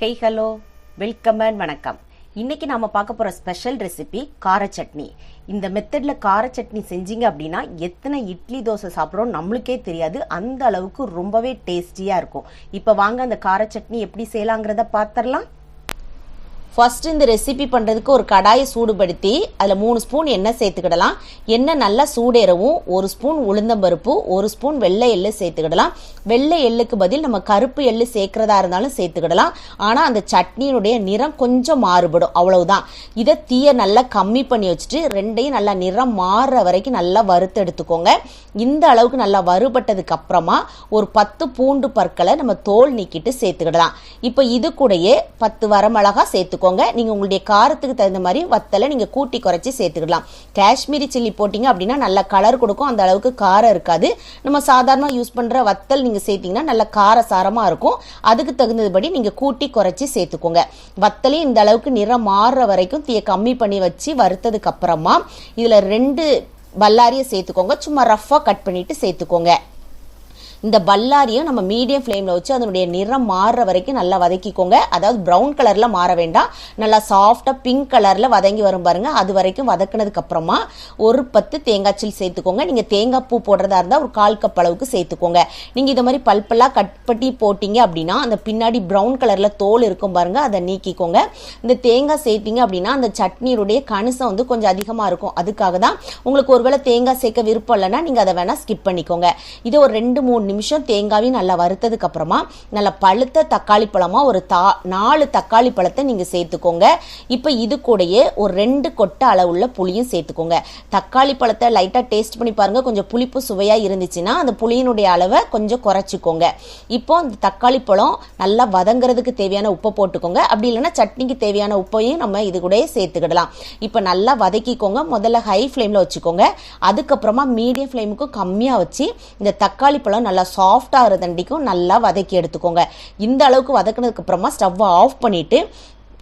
Hey hello welcome and வணக்கம். இன்னைக்கு நாம பார்க்க போற ஸ்பெஷல் ரெசிபி கார சட்னி. இந்த மெத்தட்ல கார சட்னி செஞ்சீங்க அப்படின்னா எத்தனை இட்லி தோசை சாப்பிட்றோம் நம்மளுக்கே தெரியாது. அந்த அளவுக்கு ரொம்பவே டேஸ்டியா இருக்கும். இப்போ வாங்க அந்த கார சட்னி எப்படி செய்யலாங்கிறத பார்த்துடலாம் ஃபர்ஸ்ட் இந்த ரெசிபி பண்ணுறதுக்கு ஒரு கடாயை சூடுபடுத்தி அதில் மூணு ஸ்பூன் எண்ணெய் சேர்த்துக்கிடலாம். எண்ணெய் நல்லா சூடேறவும் ஒரு ஸ்பூன் உளுந்தம்பருப்பு ஒரு ஸ்பூன் வெள்ளை எள்ளு சேர்த்துக்கிடலாம். வெள்ளை எள்ளுக்கு பதில் நம்ம கருப்பு எள்ளு சேர்க்குறதா இருந்தாலும் சேர்த்துக்கிடலாம். ஆனால் அந்த சட்னியினுடைய நிறம் கொஞ்சம் மாறுபடும். அவ்வளவுதான். இதை தீயை நல்லா கம்மி பண்ணி வச்சுட்டு ரெண்டையும் நல்லா நிறம் மாறுற வரைக்கும் நல்லா வறுத்து எடுத்துக்கோங்க. இந்த அளவுக்கு நல்லா வறுபட்டதுக்கு அப்புறமா ஒரு பத்து பூண்டு பற்களை நம்ம தோல் நீக்கிட்டு சேர்த்துக்கிடலாம். இப்போ இது கூடயே பத்து வரமிளகா சேர்த்துக்கோங்க நீங்கள் உங்களுடைய காரத்துக்கு தகுந்த மாதிரி வத்தலை நீங்கள் கூட்டி குறைச்சி சேர்த்துக்கலாம். காஷ்மீரி சில்லி போட்டிங்க அப்படின்னா நல்ல கலர் கொடுக்கும். அந்த அளவுக்கு காரம் இருக்காது. நம்ம சாதாரணமாக யூஸ் பண்ணுற வத்தல் நீங்கள் சேர்த்திங்கன்னா நல்ல கார சாரமாக இருக்கும். அதுக்கு தகுந்ததுபடி நீங்கள் கூட்டி குறைச்சி சேர்த்துக்கோங்க. வத்தலையும் இந்த அளவுக்கு நிறம் மாறுற வரைக்கும் தீயை கம்மி பண்ணி வச்சு வறுத்ததுக்கு அப்புறமா இதில் ரெண்டு பல்லாரியை சேர்த்துக்கோங்க. சும்மா ரஃப்பாக கட் பண்ணிட்டு சேர்த்துக்கோங்க. இந்த பல்லாரியும் நம்ம மீடியம் ஃப்ளேமில் வச்சு அதனுடைய நிறம் மாறுற வரைக்கும் நல்லா வதக்கிக்கோங்க. அதாவது ப்ரௌன் கலரில் மாற வேண்டாம். நல்லா சாஃப்டாக பிங்க் கலரில் வதங்கி வரும் பாருங்கள் அது வரைக்கும் வதக்குனதுக்கு அப்புறமா ஒரு பத்து தேங்காய் சில் சேர்த்துக்கோங்க. நீங்கள் தேங்காய் பூ போடுறதா இருந்தால் ஒரு கால் கப் அளவுக்கு சேர்த்துக்கோங்க. நீங்கள் இதை மாதிரி பல்பெல்லாம் கட் பண்ணி போட்டிங்க அப்படின்னா அந்த பின்னாடி ப்ரௌன் கலரில் தோல் இருக்கும் பாருங்கள் அதை நீக்கிக்கோங்க. இந்த தேங்காய் சேர்த்திங்க அப்படின்னா அந்த சட்னியுடைய கணுசம் வந்து கொஞ்சம் அதிகமாக இருக்கும். அதுக்காக தான் உங்களுக்கு ஒருவேளை தேங்காய் சேர்க்க விருப்பம் இல்லைன்னா நீங்கள் அதை வேணால் ஸ்கிப் பண்ணிக்கோங்க. இதை ஒரு ரெண்டு மூணு நிமிஷம் தேங்காவையும் நல்லா வறுத்ததுக்கு அப்புறமா நல்லா பழுத்த தக்காளி பழமா ஒரு தா நாலு தக்காளி பழத்தை நீங்க சேர்த்துக்கோங்க. இப்போ இது கூடயே ஒரு ரெண்டு கொட்டை அளவுள்ள புளியும் சேர்த்துக்கோங்க. தக்காளி பழத்தை லைட்டா டேஸ்ட் பண்ணி பாருங்க. கொஞ்சம் புளிப்பு சுவையா இருந்துச்சுன்னா அந்த புளியினுடைய அளவை கொஞ்சம் குறைச்சிக்கோங்க. இப்போ அந்த தக்காளி பழம் நல்லா வதங்குறதுக்கு தேவையான உப்பை போட்டுக்கோங்க. அப்படி இல்லைன்னா சட்னிக்கு தேவையான உப்பையும் நம்ம இது கூட சேர்த்துக்கிடலாம். இப்போ நல்லா வதக்கிக்கோங்க. முதல்ல ஹை ஃப்ளேமில் வச்சுக்கோங்க. அதுக்கப்புறமா மீடியம் ஃப்ளேமுக்கு கம்மியாக வச்சு இந்த தக்காளி பழம் நல்லா சாஃப்டாக ஆகிறதண்டிக்கும் நல்லா வதக்கி எடுத்துக்கோங்க. இந்த அளவுக்கு வதக்கினதுக்கு அப்புறமா ஸ்டவ்வை ஆஃப் பண்ணிட்டு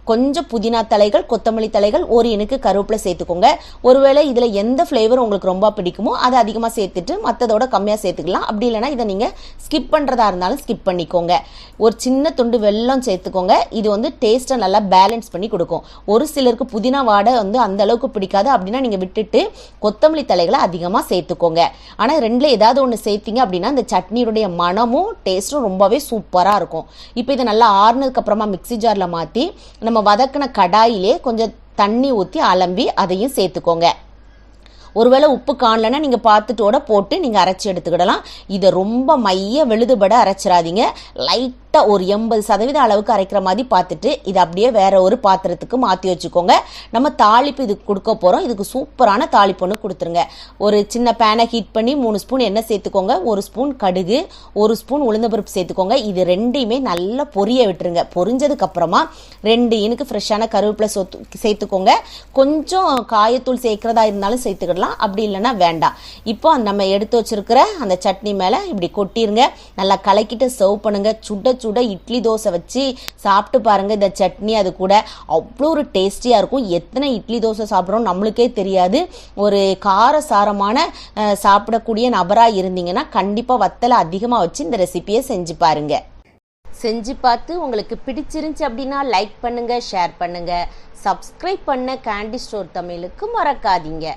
கொஞ்சம் புதினா தலைகள் கொத்தமல்லி தலைகள் ஒரு இனுக்கு கருவேப்பிலை சேர்த்துக்கோங்க. ஒருவேளை இதில் எந்த ஃப்ளேவர் உங்களுக்கு ரொம்ப பிடிக்குமோ அதை அதிகமாக சேர்த்துட்டு மற்றதோட கம்மியாக சேர்த்துக்கலாம். அப்படி இல்லைன்னா இதை நீங்கள் ஸ்கிப் பண்ணுறதா இருந்தாலும் ஸ்கிப் பண்ணிக்கோங்க. ஒரு சின்ன துண்டு வெல்லம் சேர்த்துக்கோங்க. இது வந்து டேஸ்ட்டை நல்லா பேலன்ஸ் பண்ணி கொடுக்கும். ஒரு சிலருக்கு புதினா வாடை வந்து அந்த அளவுக்கு பிடிக்காது அப்படின்னா நீங்கள் விட்டுட்டு கொத்தமல்லி தலைகளை அதிகமாக சேர்த்துக்கோங்க. ஆனால் ரெண்டில் ஏதாவது ஒன்று சேர்த்திங்க அப்படின்னா இந்த சட்னியுடைய மனமும் டேஸ்ட்டும் ரொம்பவே சூப்பராக இருக்கும். இப்போ இதை நல்லா ஆறுனதுக்கப்புறமா மிக்சி மிக்ஸி ஜாரில் மாற்றி நம்ம வதக்கின கடாயிலே கொஞ்சம் தண்ணி ஊற்றி அலம்பி அதையும் சேர்த்துக்கோங்க. ஒருவேளை உப்பு காணலன்னா நீங்கள் பார்த்துட்டோட போட்டு நீங்கள் அரைச்சி எடுத்துக்கிடலாம். இதை ரொம்ப மைய வெளுதுபட அரைச்சிடாதீங்க. லைட் கரெக்டாக ஒரு எண்பது சதவீதம் அளவுக்கு அரைக்கிற மாதிரி பார்த்துட்டு இது அப்படியே வேற ஒரு பாத்திரத்துக்கு மாற்றி வச்சுக்கோங்க. நம்ம தாளிப்பு இதுக்கு கொடுக்க போகிறோம் இதுக்கு சூப்பரான தாளிப்பு ஒன்று கொடுத்துருங்க. ஒரு சின்ன பேனை ஹீட் பண்ணி மூணு ஸ்பூன் எண்ணெய் சேர்த்துக்கோங்க. ஒரு ஸ்பூன் கடுகு ஒரு ஸ்பூன் உளுந்தம்பருப்பு சேர்த்துக்கோங்க. இது ரெண்டையுமே நல்லா பொரிய விட்டுருங்க. பொரிஞ்சதுக்கு அப்புறமா ரெண்டு இனுக்கு ஃப்ரெஷ்ஷான கருவேப்பிலை சொத்து சேர்த்துக்கோங்க. கொஞ்சம் காயத்தூள் சேர்க்கிறதா இருந்தாலும் சேர்த்துக்கிடலாம். அப்படி இல்லைன்னா வேண்டாம். இப்போ நம்ம எடுத்து வச்சிருக்கிற அந்த சட்னி மேலே இப்படி கொட்டிருங்க. நல்லா கலக்கிட்டு சர்வ் பண்ணுங்க. சுட சுட இட்லி தோசை வச்சு சாப்பிட்டு பாருங்க. இந்த சட்னி அது கூட அவ்வளோ ஒரு டேஸ்டியாக இருக்கும். எத்தனை இட்லி தோசை சாப்பிட்றோம் நம்மளுக்கே தெரியாது. ஒரு கார சாரமான சாப்பிடக்கூடிய நபராக இருந்தீங்கன்னா கண்டிப்பாக வத்தலை அதிகமாக வச்சு இந்த ரெசிபியை செஞ்சு பாருங்க. செஞ்சு பார்த்து உங்களுக்கு பிடிச்சிருந்துச்சு அப்படின்னா லைக் பண்ணுங்க ஷேர் பண்ணுங்க. சப்ஸ்கிரைப் பண்ண கேண்டி ஸ்டோர் தமிழுக்கு மறக்காதீங்க.